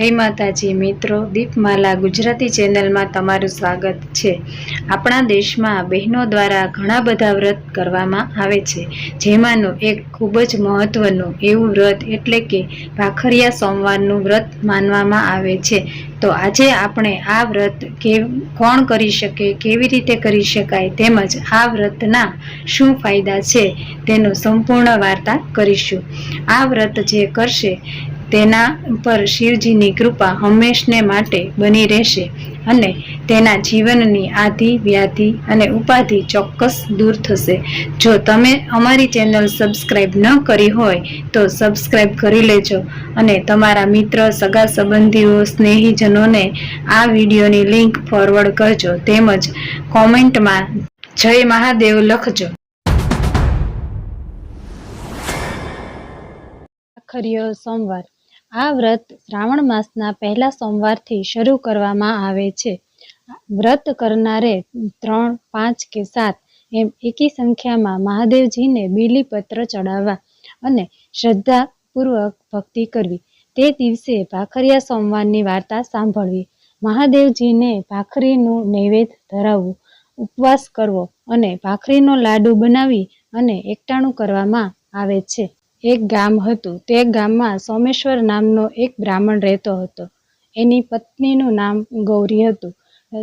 જય માતાજી, મિત્રો, દીપમાલા ગુજરાતી ચેનલમાં તમારું સ્વાગત છે. આપણા દેશમાં બહેનો દ્વારા ઘણા બધા વ્રત કરવામાં આવે છે, જેમાંનું એક ખૂબ જ મહત્વનું એવું વ્રત એટલે કે ભાખરિયા સોમવારનું વ્રત માનવામાં આવે છે. તો આજે આપણે આ વ્રત કે કોણ કરી શકે, કેવી રીતે કરી શકાય તેમજ આ વ્રતના શું ફાયદા છે તેનું સંપૂર્ણ વાર્તા કરીશું. આ વ્રત જે કરશે તેના પર શિવજીની કૃપા હંમેશને માટે બની રહેશે અને તેના જીવનની આધિ, વ્યાધિ અને ઉપાધિ ચોક્કસ દૂર થશે. જો તમે અમારી ચેનલ સબસ્ક્રાઈબ ન કરી હોય, તો સબસ્ક્રાઈબ કરી લેજો અને તમારા મિત્ર, સગા સંબંધીઓ, સ્નેહીજનોને આ વિડીયોની લિંક ફોરવર્ડ કરજો. તેમજ કોમેન્ટમાં જય મહાદેવ લખજો. ખરીયો સોમવાર. આ વ્રત શ્રાવણ માસના પહેલા સોમવારથી શરૂ કરવામાં આવે છે. વ્રત કરનારે ત્રણ, પાંચ કે સાત એમ એકી સંખ્યામાં મહાદેવજીને બીલીપત્ર ચડાવવા અને શ્રદ્ધાપૂર્વક ભક્તિ કરવી. તે દિવસે ભાખરિયા સોમવારની વાર્તા સાંભળવી. મહાદેવજીને ભાખરીનું નૈવેદ્ય ધરાવવું, ઉપવાસ કરવો અને ભાખરીનો લાડુ બનાવી અને એકટાણું કરવામાં આવે છે. એક ગામ હતું. તે ગામમાં સોમેશ્વર નામનો એક બ્રાહ્મણ રહેતો હતો. એની પત્નીનું નામ ગૌરી હતું.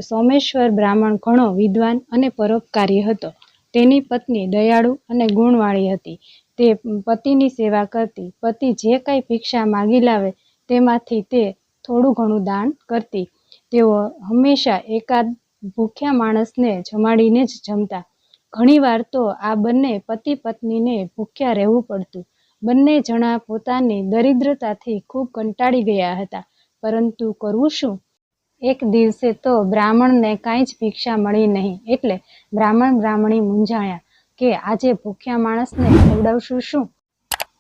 સોમેશ્વર બ્રાહ્મણ ઘણો વિદ્વાન અને પરોપકારી હતો. તેની પત્ની દયાળુ અને ગુણવાળી હતી. તે પતિની સેવા કરતી. પતિ જે કાંઈ ભિક્ષા માગી લાવે તેમાંથી તે થોડું ઘણું દાન કરતી. તેઓ હંમેશા એકાદ ભૂખ્યા માણસને જમાડીને જ જમતા. ઘણીવાર તો આ બંને પતિ પત્નીને ભૂખ્યા રહેવું પડતું. બંને જણા પોતાની દરિદ્રતાથી ખૂબ કંટાળી ગયા હતા. પરંતુ કરવું શું? એક દિવસે તો બ્રાહ્મણને કાંઈ જ ભિક્ષા મળી નહીં એટલે બ્રાહ્મણ બ્રાહ્મણી મૂંઝાયા કે આજે ભૂખ્યા માણસને ખવડાવશું શું?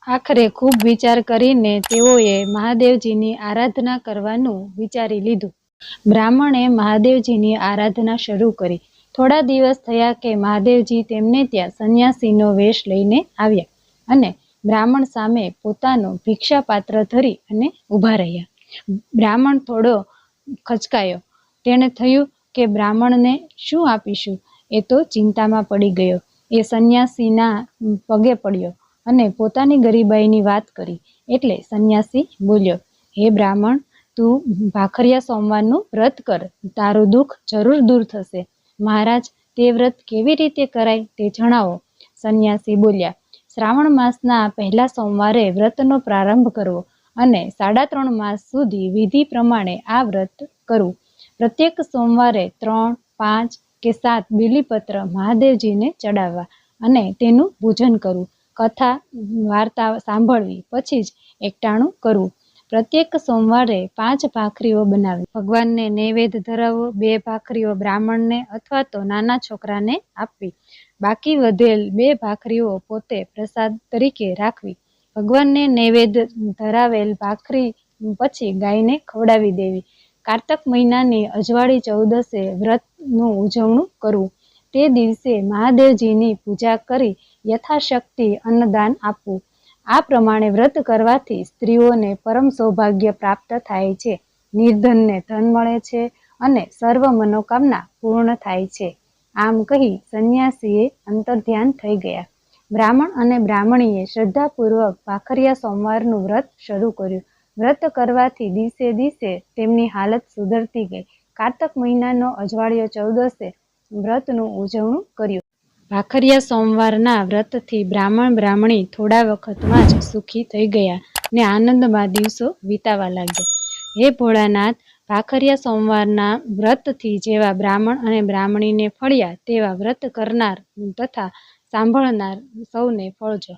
આખરે ખૂબ વિચાર કરીને તેઓએ મહાદેવજીની આરાધના કરવાનું વિચારી લીધું. બ્રાહ્મણે મહાદેવજીની આરાધના શરૂ કરી. થોડા દિવસ થયા કે મહાદેવજી તેમને ત્યાં સંન્યાસીનો વેશ લઈને આવ્યા અને બ્રાહ્મણ સામે પોતાનો ભિક્ષાપાત્ર ધરી અને ઊભા રહ્યા. બ્રાહ્મણ થોડો ખચકાયો. તેણે થયું કે બ્રાહ્મણને શું આપીશું? એ તો ચિંતામાં પડી ગયો. એ સંન્યાસીના પગે પડ્યો અને પોતાની ગરીબાઈની વાત કરી. એટલે સંન્યાસી બોલ્યો, હે બ્રાહ્મણ, તું ભાખરિયા સોમવારનું વ્રત કર. તારું દુઃખ જરૂર દૂર થશે. મહારાજ, તે વ્રત કેવી રીતે કરાય તે જણાવો. સંન્યાસી બોલ્યા શ્રાવણ માસના પહેલા સોમવારે વ્રતનો પ્રારંભ કરવો અને સાડા ત્રણ માસ સુધી વિધિ પ્રમાણે આ વ્રત કરવું. પ્રત્યેક સોમવારે ત્રણ, પાંચ કે સાત બીલીપત્ર મહાદેવજીને ચડાવવા અને તેનું પૂજન કરવું. કથા, વાર્તા સાંભળવી, પછી જ એકટાણું કરવું. પ્રત્યેક સોમવારે પાંચ ભાખરીઓ બનાવી ભગવાનને નૈવેદ્ય ધરાવવો, બે ભાખરીઓ બ્રાહ્મણને અથવા તો નાના છોકરાને આપવી. બાકી વધેલ બે ભાખરીઓ પોતે પ્રસાદ તરીકે રાખવી. ભગવાનને નૈવેદ્ય ધરાવેલ ભાખરી પછી ગાયને ખવડાવી દેવી. કારતક મહિનાની અજવાળી ચૌદસે વ્રતનું ઉજવણું કરવું. તે દિવસે મહાદેવજીની પૂજા કરી યથાશક્તિ અન્નદાન આપવું. આ પ્રમાણે વ્રત કરવાથી સ્ત્રીઓને પરમ સૌભાગ્ય પ્રાપ્ત થાય છે. નિર્ધનને ધન મળે છે અને સર્વ મનોકામના પૂર્ણ થાય છે. આમ કહી સંન્યાસીએ અંતર્ધ્યાન થઈ ગયા. બ્રાહ્મણ અને બ્રાહ્મણીએ શ્રદ્ધાપૂર્વક ભાખરિયા સોમવારનું વ્રત શરૂ કર્યું. વ્રત કરવાથી દિવસે દિવસે તેમની હાલત સુધરતી ગઈ. કારતક મહિનાનો અજવાળિયો ચૌદસે વ્રતનું ઉજવણું કર્યું. ભાખરિયા સોમવારના વ્રતથી બ્રાહ્મણ બ્રાહ્મણી થોડા વખતમાં જ સુખી થઈ ગયા ને આનંદમાં દિવસો વિતાવા લાગ્યા. હે ભોળાનાથ ભાખરિયા સોમવારના વ્રતથી જેવા બ્રાહ્મણ અને બ્રાહ્મણીને ફળ્યા તેવા વ્રત કરનાર તથા સાંભળનાર સૌને ફળજો.